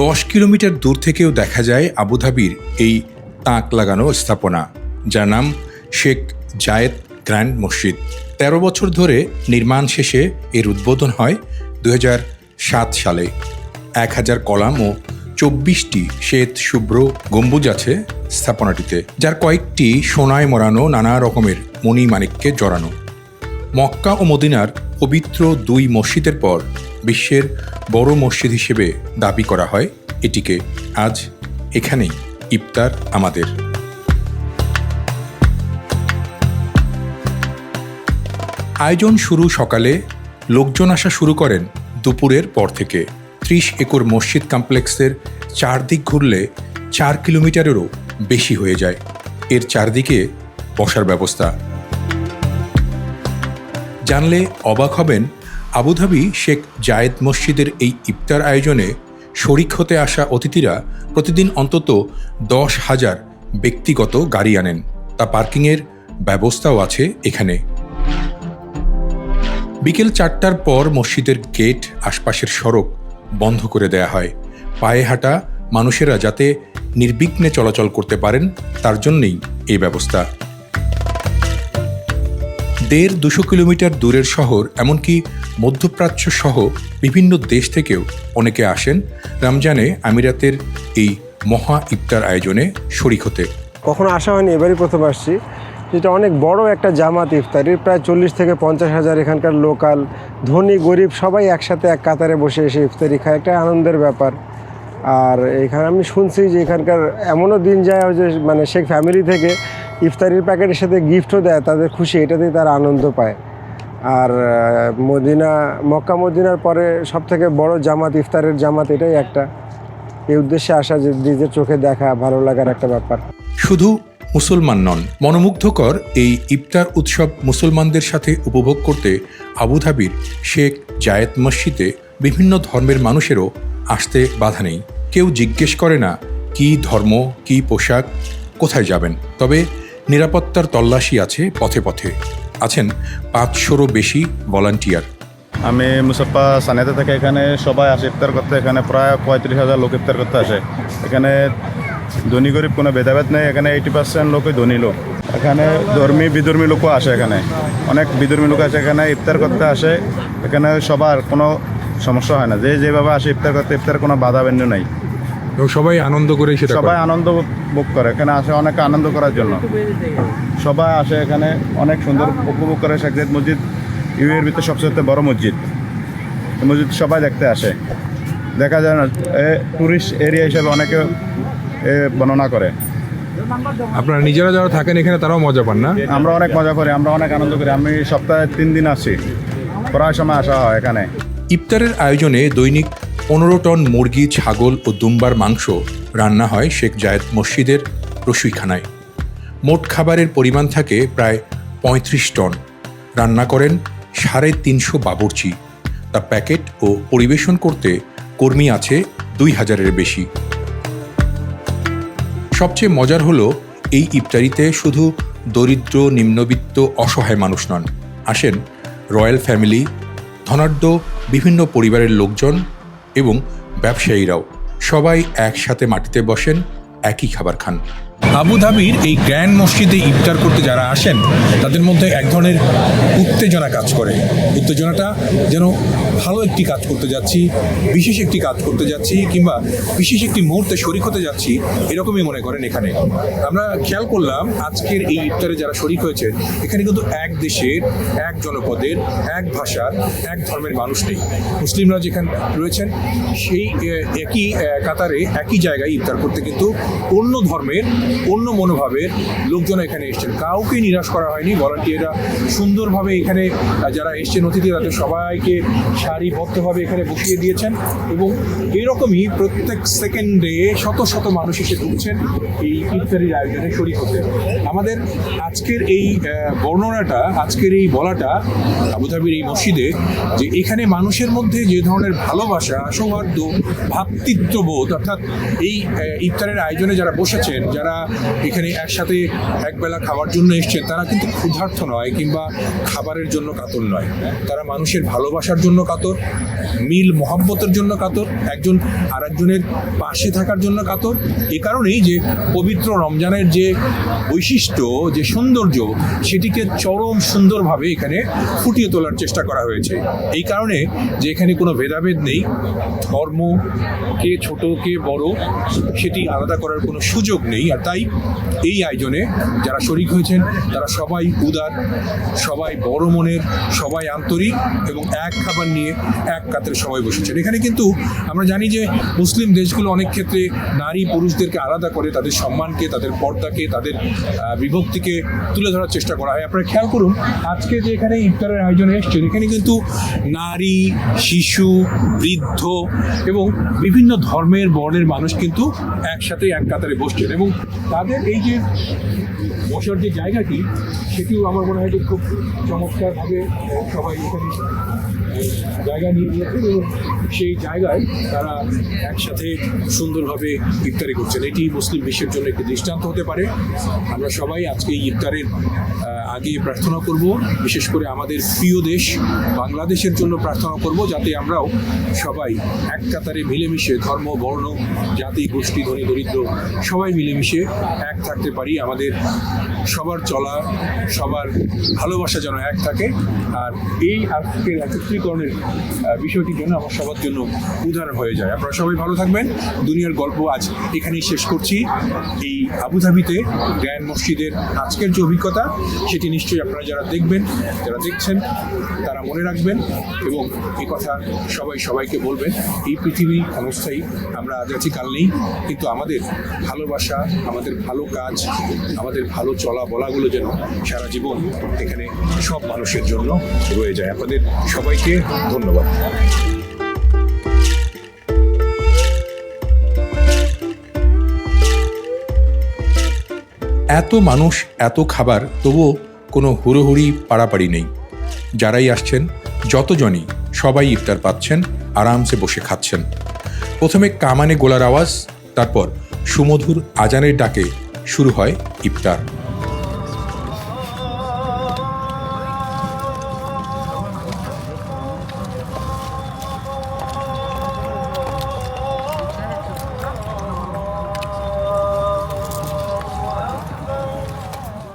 দশ কিলোমিটার দূর থেকেও দেখা যায় আবুধাবির এই তাঁক লাগানো স্থাপনা, যার নাম শেখ জায়েদ গ্র্যান্ড মসজিদ। তেরো বছর ধরে নির্মাণ শেষে এর উদ্বোধন হয় দু সালে। এক হাজার কলাম ও চব্বিশটি শ্বেত শুভ্র গম্বুজ আছে স্থাপনাটিতে, যার কয়েকটি সোনায় মরানো নানা রকমের মণি মানিককে জড়ানো। মক্কা ও মদিনার পবিত্র দুই মসজিদের পর বিশ্বের বড় মসজিদ হিসেবে দাবি করা হয়, এটিকে আজ এখানেই ইফতার আমাদের। আয়োজন শুরু সকালে, লোকজন আসা শুরু করেন দুপুরের পর থেকে। ত্রিশ একর মসজিদ কমপ্লেক্সের চারদিক ঘুরলে চার কিলোমিটারেরও বেশি হয়ে যায়। এর চারদিকে বসার ব্যবস্থা জানলে অবাক হবেন, আবুধাবি শেখ জায়েদ মসজিদের এই ইফতার আয়োজনে শরিক হতে আসা অতিথিরা প্রতিদিন অন্তত দশ হাজার ব্যক্তিগত গাড়ি আনেন। তা পার্কিংয়ের ব্যবস্থাও আছে এখানে। বিকেল চারটার পর মসজিদের গেট আশপাশের সড়ক বন্ধ করে দেয়া হয়। পায়ে হাঁটা মানুষেরা যাতে নির্বিঘ্নে চলাচল করতে পারেন, তার জন্যই এই ব্যবস্থা। দেড় দুশো কিলোমিটার দূরের শহর, এমনকি মধ্যপ্রাচ্য সহ বিভিন্ন দেশ থেকেও অনেকে আসেন রমজানে আমিরাতের এই মহা ইফতার আয়োজনে শরিক হতে। কখনো আসা হয়নি, এবারই প্রথম আসছি। যেটা অনেক বড় একটা জামাত ইফতারি। প্রায় চল্লিশ থেকে পঞ্চাশ হাজার এখানকার লোকাল, ধনী, গরিব সবাই একসাথে এক কাতারে বসে এসে ইফতারি খায়। একটা আনন্দের ব্যাপার। আর এখানে আমি শুনছি যে এখানকার এমনও দিন যায় যে মানে শেখ ফ্যামিলি থেকে ইফতারির প্যাকেটের সাথে গিফটও দেয়, তাদের খুশি এটাতেই তারা আনন্দ পায়। আর মদিনা, মক্কা মদিনার পরে সব থেকে বড় জামাত, ইফতারের জামাত এটাই একটা। এই উদ্দেশ্যে আসা, যে নিজের চোখে দেখা, ভালো লাগার একটা ব্যাপার। শুধু মুসলমান নন, মনোমুগ্ধকর এই ইফতার উৎসব মুসলমানদের সাথে উপভোগ করতে আবুধাবির শেখ জায়েদ মসজিদে বিভিন্ন ধর্মের মানুষেরও আসতে বাধা নেই। কেউ জিজ্ঞেস করে না, কি ধর্ম, কি পোশাক, কোথায় যাবেন? তবে নিরাপত্তার তল্লাশি আছে পথে পথে। আছেন পাঁচশোরও বেশি ভলান্টিয়ার। আমি মুসাফা সানিয়াতে থেকে এখানে সবাই আসে, ইফতার করতে। এখানে প্রায় পঁয়ত্রিশ হাজার লোক ইফতার করতে আসে। এখানে ধনী গরিব কোনো ভেদাভেদ নেই। এখানে এইটি পার্সেন্ট লোকই ধনী লোক। এখানে ধর্মী, বিধর্মী লোকও আসে এখানে। অনেক বিধর্মী লোক আছে এখানে, ইফতার করতে আসে। এখানে সবার কোনো সমস্যা হয় না। যে যেভাবে আসে ইফতার করতে, ইফতার কোনো বাধা বিন্দু নাই। এবং সবাই আনন্দ করে সেটা সবাই আনন্দ ভোগ করে এখানে আসে অনেক আনন্দ করার জন্য। সবাই আসে এখানে অনেক সুন্দর উপভোগ করে শেখ জায়েদ মসজিদ। ইউএর ভিতরে সবচেয়ে বড় মসজিদ। মসজিদ সবাই দেখতে আসে। দেখা যায় না এ ট্যুরিস্ট এরিয়া হিসেবে অনেকে এ বর্ণনা করে। আপনারা নিজেরা যারা থাকেন এখানে তারাও মজা পান না? আমরা অনেক মজা করি আমরা অনেক আনন্দ করি। আমি সপ্তাহে তিন দিন আসি। প্রায় সময় আসা হয় এখানে। ইফতারের আয়োজনে দৈনিক পনেরো টন মুরগি, ছাগল ও দুম্বার মাংস রান্না হয় শেখ জায়েদ মসজিদের রসুইখানায়। মোট খাবারের পরিমাণ থাকে প্রায় পঁয়ত্রিশ টন। রান্না করেন সাড়ে তিনশো বাবুর্চি। তা প্যাকেট ও পরিবেশন করতে কর্মী আছে দুই হাজারের বেশি। সবচেয়ে মজার হলো, এই ইফতারিতে শুধু দরিদ্র, নিম্নবিত্ত, অসহায় মানুষ নন। আসেন রয়্যাল ফ্যামিলি, ধনাঢ্য বিভিন্ন পরিবারের লোকজন এবং ব্যবসায়ীরাও সবাই একসাথে মাটিতে বসেন একই খাবার খান। আবুধাবির এই গ্র্যান্ড মসজিদে ইফতার করতে যারা আসেন, তাদের মধ্যে এক ধরনের উত্তেজনা কাজ করে। উত্তেজনাটা যেন ভালো একটি কাজ করতে যাচ্ছি, বিশেষ একটি কাজ করতে যাচ্ছি, কিংবা বিশেষ একটি মুহূর্তে শরিক হতে যাচ্ছি, এরকমই মনে করেন এখানে। আমরা খেয়াল করলাম, আজকের এই ইফতারে যারা শরিক হয়েছে, এখানে কিন্তু এক দেশের, এক জনপদের, এক ভাষার, এক ধর্মের মানুষ নেই। মুসলিমরা যেখানে রয়েছেন, সেই একই কাতারে, একই জায়গায় ইফতার করতে কিন্তু অন্য ধর্মের অন্য মনোভাবের লোকজন এখানে এসেছেন। কাউকে নিরাশ করা হয়নি। ভলান্টিয়াররা সুন্দরভাবে এখানে, যারা এসছেন অতিথি, তাদের সবাইকে সারিবদ্ধভাবে এখানে বসিয়ে দিয়েছেন এবং এরকমই প্রত্যেক সেকেন্ডে শত শত মানুষ এসে ঢুকছেন এই ইফতারির আয়োজনে শরিক হতে। আমাদের আজকের এই বর্ণনাটা, আজকের এই বলাটা আবুধাবির এই মসজিদে যে এখানে মানুষের মধ্যে যে ধরনের ভালোবাসা, সৌহার্দ্য ভ্রাতৃত্ববোধ অর্থাৎ এই ইফতারের আয়োজনে যারা বসেছেন, যারা এখানে একসাথে একবেলা খাওয়ার জন্য এসছেন। তারা কিন্তু ক্ষুধার্থ নয় কিংবা খাবারের জন্য কাতর নয়। তারা মানুষের ভালোবাসার জন্য কাতর, মিল, মহব্বতের জন্য কাতর, একজন আরেকজনের পাশে থাকার জন্য কাতর। এ কারণেই যে পবিত্র রমজানের যে বৈশিষ্ট্য, যে সৌন্দর্য, সেটিকে চরম সুন্দরভাবে এখানে ফুটিয়ে তোলার চেষ্টা করা হয়েছে। এই কারণে যে এখানে কোনো ভেদাভেদ নেই, ধর্ম, কে ছোট, কে বড়, সেটি আলাদা করার কোনো সুযোগ নেই। আর তাই এই আয়োজনে যারা শরিক হয়েছেন, তারা সবাই উদার, সবাই বড় মনের, সবাই আন্তরিক এবং এক খাবার নিয়ে এক কাতের সবাই বসেছেন। এখানে কিন্তু আমরা জানি যে মুসলিম দেশগুলো অনেক ক্ষেত্রে নারী পুরুষদেরকে আলাদা করে তাদের সম্মানকে, তাদের পর্দাকে, তাদের বিভক্তিকে তুলে ধরার চেষ্টা করা হয়। আপনারা খেয়াল করুন, আজকে যে এখানে ইফতারের আয়োজনে এসছেন, এখানে কিন্তু নারী, শিশু, বৃদ্ধ এবং বিভিন্ন ধর্মের বর্ণের মানুষ কিন্তু একসাথে এক কাতারে বসছেন এবং তাদের এই যে বসার যে জায়গাটি, সেটিও আমার মনে হয় যে খুব চমৎকারভাবে সবাই এখানে জায়গা নিয়ে এবং সেই জায়গায় তারা একসাথে সুন্দরভাবে ইফতারি করছেন। এটি মুসলিম বিশ্বের জন্য একটি দৃষ্টান্ত হতে পারে। আমরা সবাই আজকে ইফতারের আগে প্রার্থনা করব। বিশেষ করে আমাদের প্রিয় দেশ বাংলাদেশের জন্য প্রার্থনা করব, যাতে আমরাও সবাই এক কাতারে মিলেমিশে ধর্ম, বর্ণ, জাতি, গোষ্ঠী, ধনী, দরিদ্র সবাই মিলেমিশে এক থাকতে পারি। আমাদের সবার চলা সবার ভালোবাসা যেন এক থাকে। আর এই আজকের একত্রীকরণের আহ, বিষয়টির জন্য আমার সবার জন্য উদাহরণ হয়ে যায়। আপনারা সবাই ভালো থাকবেন। দুনিয়ার গল্প আজ এখানেই শেষ করছি। এই আবুধাবিতে গ্র্যান্ড মসজিদের আজকের যে অভিজ্ঞতা সেটি নিশ্চয়ই আপনারা যারা দেখবেন যারা দেখছেন তারা মনে রাখবেন এবং এই কথা সবাই সবাইকে বলবেন। এই পৃথিবী ক্ষণস্থায়ী আমরা আজ আছি কাল নেই। কিন্তু আমাদের ভালোবাসা আমাদের ভালো কাজ, আমাদের ভালো চলা বলাগুলো যেন সারা জীবন এখানে সব মানুষের জন্য রয়ে যায়। আপনাদের সবাইকে ধন্যবাদ। এত মানুষ, এত খাবার, তবুও কোনো হুড়োহুড়ি পাড়াপাড়ি নেই। যারাই আসছেন, যতজনই সবাই ইফতার পাচ্ছেন, আরামসে বসে খাচ্ছেন। প্রথমে কামানে গোলার আওয়াজ, তারপর সুমধুর আজানের ডাকে শুরু হয় ইফতার।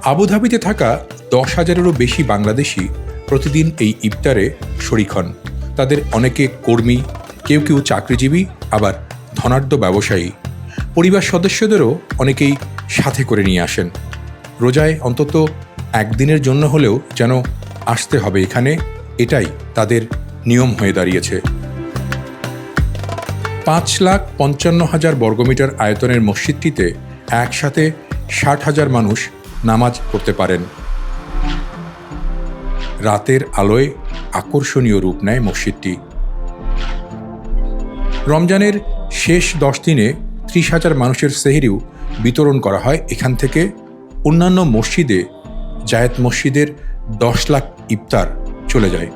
আবুধাবিতে থাকা দশ হাজারেরও বেশি বাংলাদেশি প্রতিদিন এই ইফতারে শরিক হন। তাদের অনেকে কর্মী, কেউ কেউ চাকরিজীবী, আবার ধনাঢ্য ব্যবসায়ী। পরিবার সদস্যদেরও অনেকেই সাথে করে নিয়ে আসেন। রোজায় অন্তত একদিনের জন্য হলেও যেন আসতে হবে এখানে, এটাই তাদের নিয়ম হয়ে দাঁড়িয়েছে। পাঁচ লাখ পঞ্চান্ন হাজার বর্গমিটার আয়তনের মসজিদটিতে একসাথে ষাট হাজার মানুষ নামাজ পড়তে পারেন। রাতের আলোয় আকর্ষণীয় রূপ নেয় মসজিদটি। রমজানের শেষ দশ দিনে ত্রিশ হাজার মানুষের সেহরিও বিতরণ করা হয় এখান থেকে। অন্যান্য মসজিদে জায়েদ মসজিদের দশ লাখ ইফতার চলে যায়।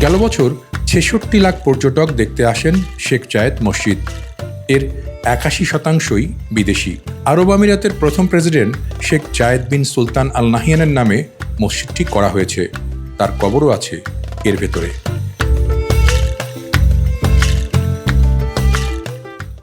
গেল বছর ছেষট্টি লাখ পর্যটক দেখতে আসেন শেখ জায়েদ মসজিদ। এর একাশি শতাংশই বিদেশি। আরব আমিরাতের প্রথম president Sheikh Zayed bin Sultan Al নাহিয়ানের নামে মসজিদটি করা হয়েছে। তার কবরও আছে এর ভেতরে।